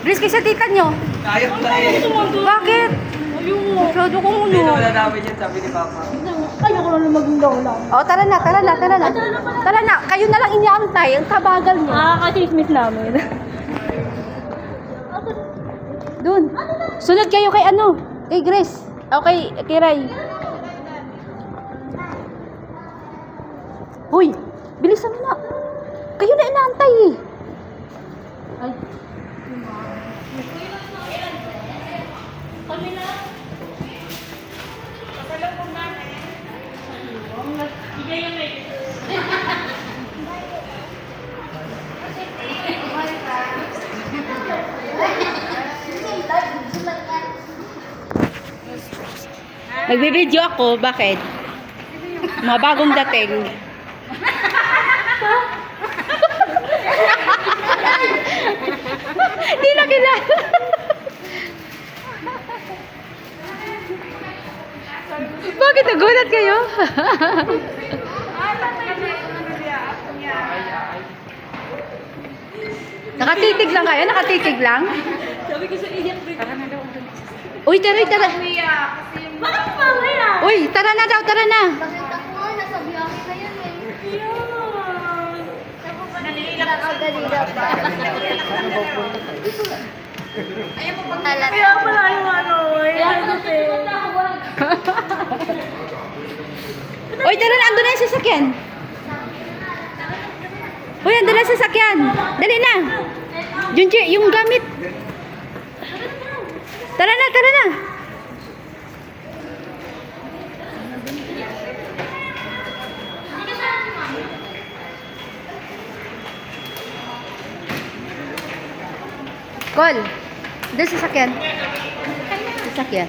Bilis kayo sa tita nyo. Ayaw na eh. Bakit? Ayun. Masyado kong Hindi na ulo. wala namin yan, sabi ni Papa. Ay, ako na maging lola. O, tara na, tara na, tara na. Tara na, kayo na lang iniantay. Ang kabagal nyo. Nakaka-chismis namin. Doon. Sunod kayo kay ano? Kay Grace. O kay, kay Ray. Uy, bilisan mo na. Kayo na inaantay eh. Ay. Nagbibideo ako, bakit? Mga bagong dating. Hindi na kilala. Bakit nagulat kayo? Nakatitig lang kayo? Nakatitig lang? Sabi ko sa iyak. Uy, tara, tara. Bakit mamaya? Uy, tara na daw, tara na. Bakit ako nasa biyahe na yan eh. Yan. Nakagalila pa. Halata. Kaya pala yung ano, yan kasi. Uy, tara na, andun na yung sasakyan. Uy, andun na sasakyan. Dali na. Junji, yung gamit. Tara na, tara na. Call. Doon sa sasakyan. Sasakyan.